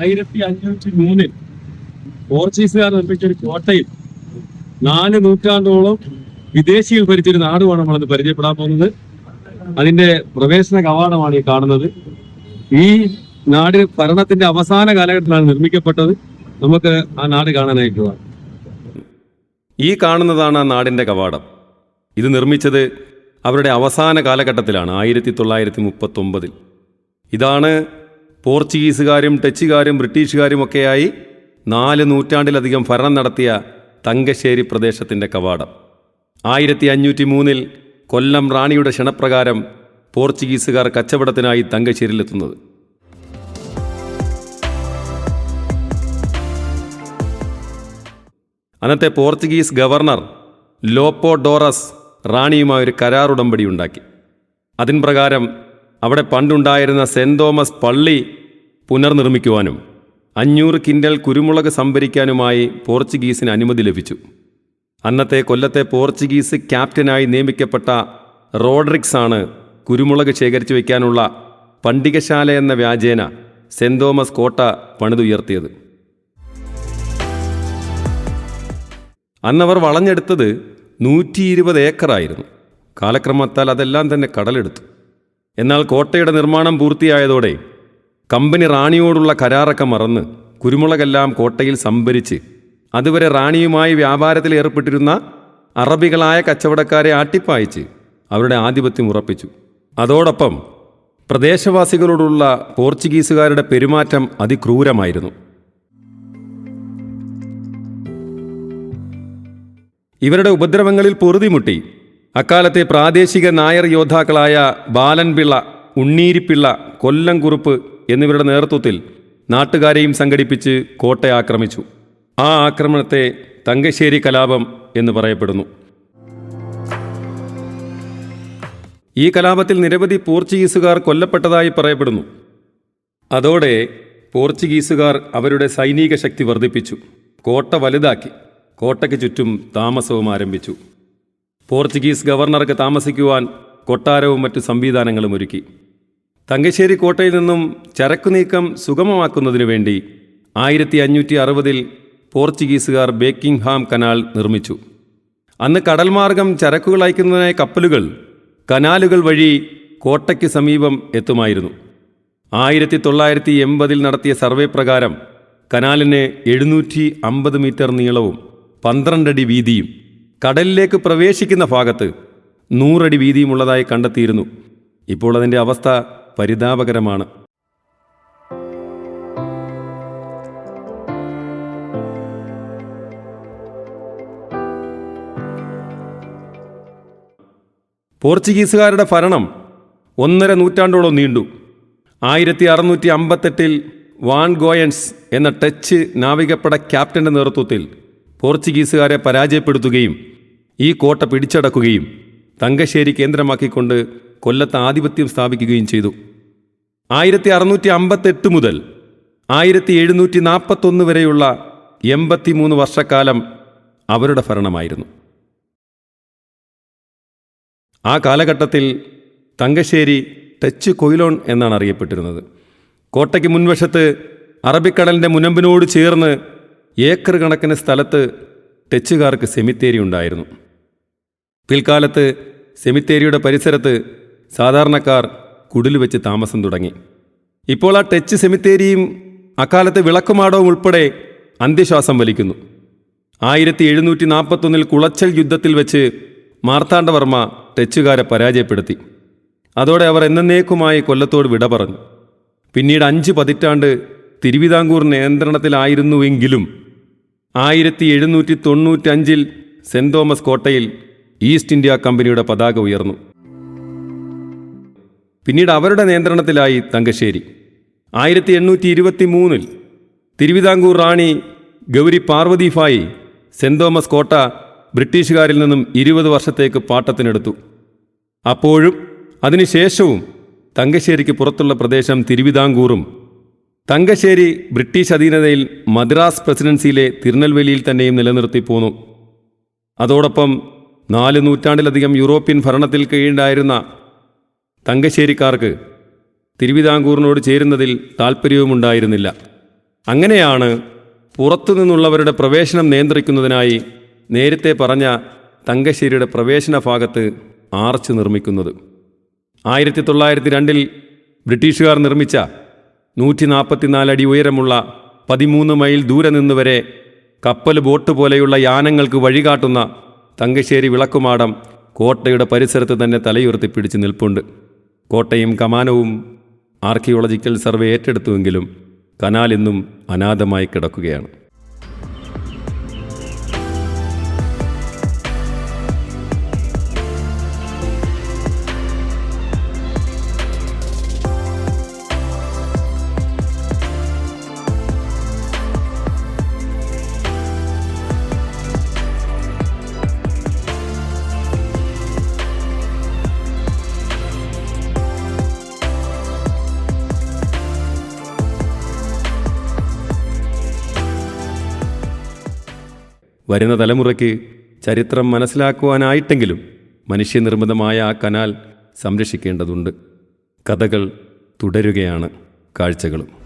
ആയിരത്തി അഞ്ഞൂറ്റി മൂന്നിൽ പോർച്ചുഗീസുകാർ നിർമ്മിച്ച ഒരു കോട്ടയിൽ നാല് നൂറ്റാണ്ടോളം വിദേശികൾ ഭരിച്ചൊരു നാടുമാണ് നമ്മളിന്ന് പരിചയപ്പെടാൻ പോകുന്നത്. അതിന്റെ പ്രവേശന കവാടമാണ് ഈ കാണുന്നത്. ഈ നാട് ഭരണത്തിന്റെ അവസാന കാലഘട്ടത്തിലാണ് നിർമ്മിക്കപ്പെട്ടത്. നമുക്ക് ആ നാട് കാണാനായിട്ട് പോകാം ഈ കാണുന്നതാണ് ആ നാടിന്റെ കവാടം. ഇത് നിർമ്മിച്ചത് അവരുടെ അവസാന കാലഘട്ടത്തിലാണ് ആയിരത്തി തൊള്ളായിരത്തി മുപ്പത്തൊമ്പതിൽ ഇതാണ് പോർച്ചുഗീസുകാരും ടച്ചുകാരും ബ്രിട്ടീഷുകാരും ഒക്കെയായി നാല് നൂറ്റാണ്ടിലധികം ഭരണം നടത്തിയ തങ്കശ്ശേരി പ്രദേശത്തിന്റെ കവാടം. ആയിരത്തി അഞ്ഞൂറ്റി മൂന്നിൽ കൊല്ലം റാണിയുടെ ക്ഷണപ്രകാരം പോർച്ചുഗീസുകാർ കച്ചവടത്തിനായി തങ്കശ്ശേരിയിലെത്തുന്നത്. അന്നത്തെ പോർച്ചുഗീസ് ഗവർണർ ലോപ്പോ ഡോറസ് റാണിയുമായി ഒരു കരാർ ഉടമ്പടി ഉണ്ടാക്കി. അതിൻ പ്രകാരം അവിടെ പണ്ടുണ്ടായിരുന്ന സെന്റ് തോമസ് പള്ളി പുനർനിർമ്മിക്കുവാനും അഞ്ഞൂറ് കിൻഡൽ കുരുമുളക് സംഭരിക്കാനുമായി പോർച്ചുഗീസിന് അനുമതി ലഭിച്ചു. അന്നത്തെ കൊല്ലത്തെ പോർച്ചുഗീസ് ക്യാപ്റ്റനായി നിയമിക്കപ്പെട്ട റോഡ്രിക്സ് ആണ് കുരുമുളക് ശേഖരിച്ചു വയ്ക്കാനുള്ള പണ്ടികശാല എന്ന വ്യാജേന സെന്റ് തോമസ് കോട്ട പണിതുയർത്തിയത്. അന്നവർ വളഞ്ഞെടുത്തത് നൂറ്റി ഇരുപത് ഏക്കറായിരുന്നു. കാലക്രമത്താൽ അതെല്ലാം തന്നെ കടലെടുത്തു. എന്നാൽ കോട്ടയുടെ നിർമ്മാണം പൂർത്തിയായതോടെ കമ്പനി റാണിയോടുള്ള കരാറൊക്കെ മറന്ന് കുരുമുളകെല്ലാം കോട്ടയിൽ സംഭരിച്ച് അതുവരെ റാണിയുമായി വ്യാപാരത്തിൽ ഏർപ്പെട്ടിരുന്ന അറബികളായ കച്ചവടക്കാരെ ആട്ടിപ്പായിച്ച് അവരുടെ ആധിപത്യം ഉറപ്പിച്ചു. അതോടൊപ്പം പ്രദേശവാസികളോടുള്ള പോർച്ചുഗീസുകാരുടെ പെരുമാറ്റം അതിക്രൂരമായിരുന്നു. ഇവരുടെ ഉപദ്രവങ്ങളിൽ പൊറുതിമുട്ടി അക്കാലത്തെ പ്രാദേശിക നായർ യോദ്ധാക്കളായ ബാലൻപിള്ള ഉണ്ണീരിപ്പിള്ള കൊല്ലംകുറുപ്പ് എന്നിവരുടെ നേതൃത്വത്തിൽ നാട്ടുകാരെയും സംഘടിപ്പിച്ച് കോട്ട ആക്രമിച്ചു. ആ ആക്രമണത്തെ തങ്കശ്ശേരി കലാപം എന്ന് പറയപ്പെടുന്നു. ഈ കലാപത്തിൽ നിരവധി പോർച്ചുഗീസുകാർ കൊല്ലപ്പെട്ടതായി പറയപ്പെടുന്നു. അതോടെ പോർച്ചുഗീസുകാർ അവരുടെ സൈനിക ശക്തി വർദ്ധിപ്പിച്ചു. കോട്ട വലുതാക്കി. കോട്ടയ്ക്ക് ചുറ്റും താമസവും ആരംഭിച്ചു. പോർച്ചുഗീസ് ഗവർണർക്ക് താമസിക്കുവാൻ കൊട്ടാരവും മറ്റു സംവിധാനങ്ങളും ഒരുക്കി. തങ്കശ്ശേരി കോട്ടയിൽ നിന്നും ചരക്കു നീക്കം സുഗമമാക്കുന്നതിനു വേണ്ടി ആയിരത്തി അഞ്ഞൂറ്റി അറുപതിൽ പോർച്ചുഗീസുകാർ ബേക്കിംഗ്ഹാം കനാൽ നിർമ്മിച്ചു. അന്ന് കടൽമാർഗം ചരക്കുകൾ അയക്കുന്നതിനായ കപ്പലുകൾ കനാലുകൾ വഴി കോട്ടയ്ക്ക് സമീപം എത്തുമായിരുന്നു. ആയിരത്തി തൊള്ളായിരത്തി എൺപതിൽ നടത്തിയ സർവേ പ്രകാരം കനാലിന് എഴുന്നൂറ്റി അമ്പത് മീറ്റർ നീളവും പന്ത്രണ്ടടി വീതിയും കടലിലേക്ക് പ്രവേശിക്കുന്ന ഭാഗത്ത് നൂറടി വീതിയുമുള്ളതായി കണ്ടെത്തിയിരുന്നു. ഇപ്പോൾ അതിന്റെ അവസ്ഥ പരിതാപകരമാണ്. പോർച്ചുഗീസുകാരുടെ ഭരണം ഒന്നര നൂറ്റാണ്ടോളം നീണ്ടു. ആയിരത്തി അറുന്നൂറ്റി അമ്പത്തെട്ടിൽ വാൻ ഗോയൻസ് എന്ന ടച്ച് നാവികപ്പട ക്യാപ്റ്റന്റെ നേതൃത്വത്തിൽ പോർച്ചുഗീസുകാരെ പരാജയപ്പെടുത്തുകയും ഈ കോട്ട പിടിച്ചടക്കുകയും തങ്കശ്ശേരി കേന്ദ്രമാക്കിക്കൊണ്ട് കൊല്ലത്ത് ആധിപത്യം സ്ഥാപിക്കുകയും ചെയ്തു. ആയിരത്തി അറുന്നൂറ്റി അമ്പത്തെട്ട് മുതൽ ആയിരത്തി എഴുന്നൂറ്റി നാൽപ്പത്തൊന്ന് വരെയുള്ള എൺപത്തിമൂന്ന് വർഷക്കാലം അവരുടെ ഭരണമായിരുന്നു. ആ കാലഘട്ടത്തിൽ തങ്കശ്ശേരി ടച്ച് കൊയിലോൺ എന്നാണ് അറിയപ്പെട്ടിരുന്നത്. കോട്ടയ്ക്ക് മുൻവശത്ത് അറബിക്കടലിന്റെ മുനമ്പിനോട് ചേർന്ന് ഏക്കർ കണക്കിന് സ്ഥലത്ത് ടച്ചുകാർക്ക് സെമിത്തേരി ഉണ്ടായിരുന്നു. പിൽക്കാലത്ത് സെമിത്തേരിയുടെ പരിസരത്ത് സാധാരണക്കാർ കുടിൽ വെച്ച് താമസം തുടങ്ങി. ഇപ്പോൾ ആ ടച്ച് സെമിത്തേരിയും അക്കാലത്ത് വിളക്കുമാടവും ഉൾപ്പെടെ അന്ത്യശ്വാസം വലിക്കുന്നു. ആയിരത്തി എഴുന്നൂറ്റി നാൽപ്പത്തൊന്നിൽ കുളച്ചൽ യുദ്ധത്തിൽ വെച്ച് മാർത്താണ്ഡവർമ്മ ടച്ചുകാരെ പരാജയപ്പെടുത്തി. അതോടെ അവർ എന്നേക്കുമായി കൊല്ലത്തോട് വിട പറഞ്ഞു. പിന്നീട് അഞ്ച് പതിറ്റാണ്ട് തിരുവിതാംകൂർ നിയന്ത്രണത്തിലായിരുന്നുവെങ്കിലും ആയിരത്തി എഴുന്നൂറ്റി തൊണ്ണൂറ്റഞ്ചിൽ സെന്റ് തോമസ് കോട്ടയിൽ ഈസ്റ്റ് ഇന്ത്യ കമ്പനിയുടെ പതാക ഉയർന്നു. പിന്നീട് അവരുടെ നിയന്ത്രണത്തിലായി തങ്കശ്ശേരി. ആയിരത്തി എണ്ണൂറ്റി ഇരുപത്തി മൂന്നിൽ തിരുവിതാംകൂർ റാണി ഗൗരി പാർവതിഫായി സെന്റ് തോമസ് കോട്ട ബ്രിട്ടീഷുകാരിൽ നിന്നും ഇരുപത് വർഷത്തേക്ക് പാട്ടത്തിനെടുത്തു. അപ്പോഴും അതിനുശേഷവും തങ്കശ്ശേരിക്ക് പുറത്തുള്ള പ്രദേശം തിരുവിതാംകൂറും തങ്കശ്ശേരി ബ്രിട്ടീഷ് അധീനതയിൽ മദ്രാസ് പ്രസിഡൻസിയിലെ തിരുനെൽവേലിയിൽ തന്നെയും നിലനിർത്തി പോന്നു. അതോടൊപ്പം നാല് നൂറ്റാണ്ടിലധികം യൂറോപ്യൻ ഭരണത്തിൽ കീഴുണ്ടായിരുന്ന തങ്കശ്ശേരിക്കാർക്ക് തിരുവിതാംകൂറിനോട് ചേരുന്നതിൽ താൽപ്പര്യവുമുണ്ടായിരുന്നില്ല അങ്ങനെയാണ് പുറത്തു നിന്നുള്ളവരുടെ പ്രവേശനം നിയന്ത്രിക്കുന്നതിനായി നേരത്തെ പറഞ്ഞ തങ്കശ്ശേരിയുടെ പ്രവേശന ഭാഗത്ത് ആർച്ച് നിർമ്മിക്കുന്നത്. ആയിരത്തി തൊള്ളായിരത്തി രണ്ടിൽ ബ്രിട്ടീഷുകാർ നിർമ്മിച്ച നൂറ്റി നാൽപ്പത്തിനാല് അടി ഉയരമുള്ള പതിമൂന്ന് മൈൽ ദൂരെ നിന്ന് വരെ കപ്പൽ ബോട്ട് പോലെയുള്ള യാനങ്ങൾക്ക് വഴികാട്ടുന്ന തങ്കശ്ശേരി വിളക്കുമാടം കോട്ടയുടെ പരിസരത്ത് തന്നെ തലയുയർത്തി പിടിച്ച് നിൽപ്പുണ്ട്. കോട്ടയും കമാനവും ആർക്കിയോളജിക്കൽ സർവേ ഏറ്റെടുത്തുവെങ്കിലും കനാൽ ഇന്നും അനാഥമായി കിടക്കുകയാണ്. വരുന്ന തലമുറയ്ക്ക് ചരിത്രം മനസ്സിലാക്കുവാനായിട്ടെങ്കിലും മനുഷ്യനിർമ്മിതമായ ആ കനാൽ സംരക്ഷിക്കേണ്ടതുണ്ട്. കഥകൾ തുടരുകയാണ് കാഴ്ചകളും.